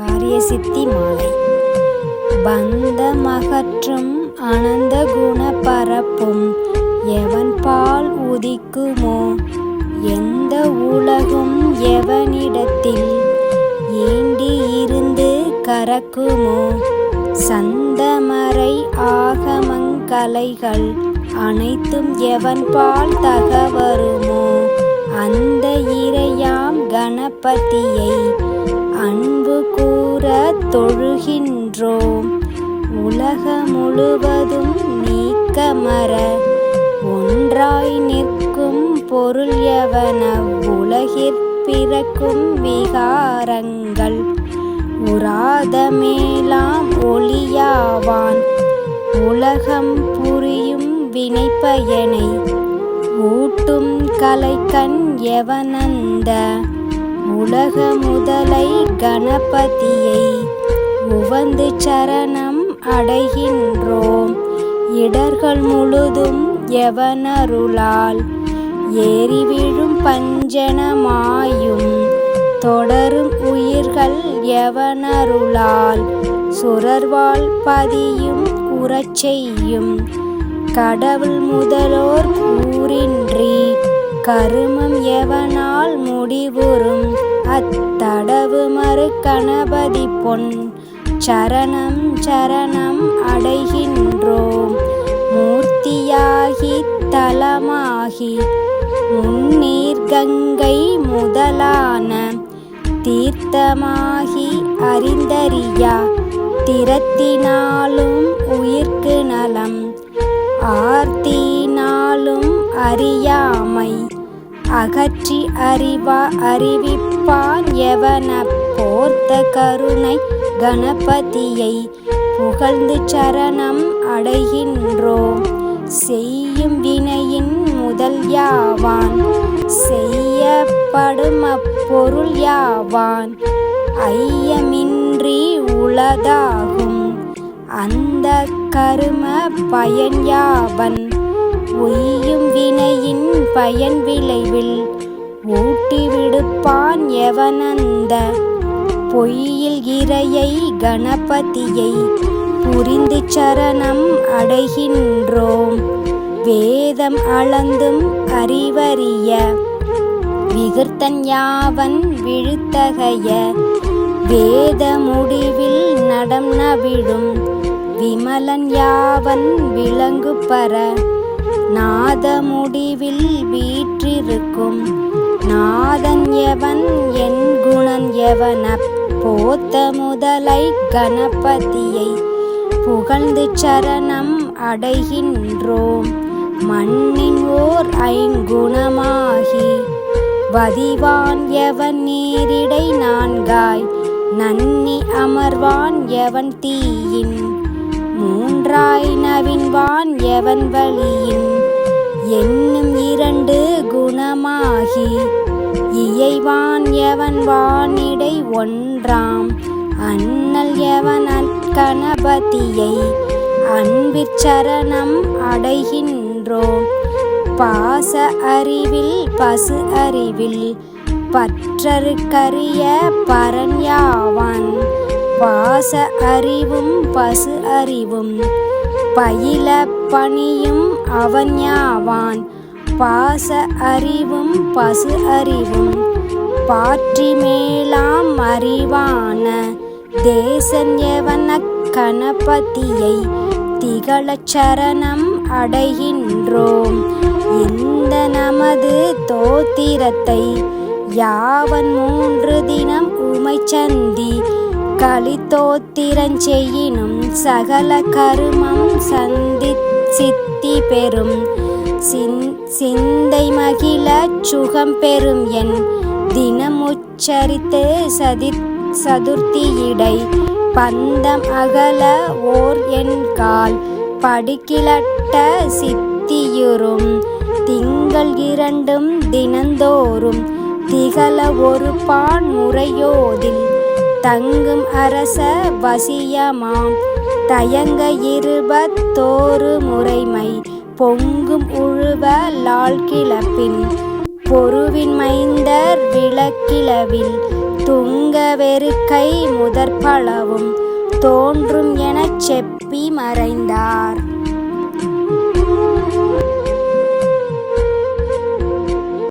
காரியசித்தி மாலை பந்தமகற்றும் அனந்த குண பரப்பும் எவன் பால் உதிக்குமோ? எந்த உலகும் எவனிடத்தில் ஏண்டி இருந்து கறக்குமோ? சந்தமறை ஆகமங்கலைகள் அனைத்தும் எவன் பால் தகவருமோ அந்த இறையாம் கணபதியை அன் அன்பு கூற தொழுகின்றோம். உலக முழுவதும் நீக்கமர ஒன்றாய் நிற்கும் பொருள் எவன? உலகிற் பிறக்கும் விகாரங்கள். உராத மேலாம் ஒளியாவான். உலகம் புரியும் வினைப்பயனை. ஊட்டும் கலைக்கண் எவனந்த? கணபதியை உவந்து சரணம் அடைகின்றோம். இடர்கள் முழுதும் எவனருளால் ஏறி விழும் பஞ்சனமாயும் தொடரும் உயிர்கள் எவனருளால் சுரர்வாள் பதியும் உறச்செய்யும் கடவுள் முதலோர் கூறின்றி கருமம் எவனால் முடிவுறும். அத்தடவு மறு கணபதி பொன். சரணம் சரணம் அடைகின்றோம். மூர்த்தியாகி தலமாகி முன்னீர் கங்கை முதலான தீர்த்தமாகி அறிந்தறியா திறத்தினாலும் உயிர்க்கு நலம். ஆர்த்தினாலும் அறியாமை அகற்றி அறிவா அறிவிப்பான் எவன போர்த்த கருணை? கணபதியை புகழ்ந்து சரணம் அடைகின்றோம் செய்யும் வினையின் முதல் யாவான்? செய்யப்படும் அப்பொருள் யாவான்? ஐயமின்றி உளதாகும். அந்த கரும பயன் யாவன்? உய்யும் வினையின் பயன் விளைவில் ஊட்டி விடுப்பான் எவனந்த? பொய்யில் இறையை கணபதியை புரிந்து சரணம் அடைகின்றோம். வேதம் அளந்தும் அறிவறிய விகிர்த்தன் யாவன் விழுத்தகைய வேத முடிவில் நடம் நவிழும் விமலன் யாவன் விளங்கு பர நாத முடிவில் வீற்றிருக்கும் நாதன் எவன் என் குணன் எவன போத்த முதலை கணபதியை புகழ்ந்து சரணம் அடைகின்றோம். மண்ணின் ஓர் ஐங்குணமாகி வதிவான் எவன் நீரிடை நான்காய் நன்னி அமர்வான் எவன் தீயின் மூன்றாய் நவின்வான் எவன் வழியின். என்னும் இரண்டு குணமாகி இயைவான் எவன் வானிடை ஒன்றாம்? அண்ணல் எவன் அற்கணபதியை அன்பிற் சரணம் அடைகின்றோம்? பாச அறிவில் பசு அறிவில் பற்றருக்கரிய பரன் யாவான்? பாச அறிவும் பசு அறிவும் பயில பணியும் அவன் யாவான் பாச அறிவும் பசு அறிவும் பாற்றி மேலாம் அறிவான தேசன் கணபதியை அக்கணபதியை திகழச் சரணம் அடைகின்றோம். இந்த நமது தோத்திரத்தை யாவன் மூன்று தினம் உமைச்சந்தி களித்தோத்திரஞ்செய்யினும் சகல கருமம் சந்தித்து சித்தி பெறும் சிந்- சிந்தை மகிழ சுகம் பெறும் என் தினமுச்சரித்து சதி சதுர்த்தியிடை. பந்தம் அகல ஓர் என் கால் படிக்கிலட்ட சித்தியுறும். திங்கள் இரண்டும் தினந்தோறும் திகழ ஒரு பான் முறையோதில். தங்கும் அரச வசியமாம். தயங்க இருபத்தோரு முறைமை பொங்கும் உழுவ லால் கிளப்பின் பொருவின் மைந்தர் விளக்கிளவில் துங்க வெறுக்கை முதற்பளவும் தோன்றும் எனச் செப்பி மறைந்தார்.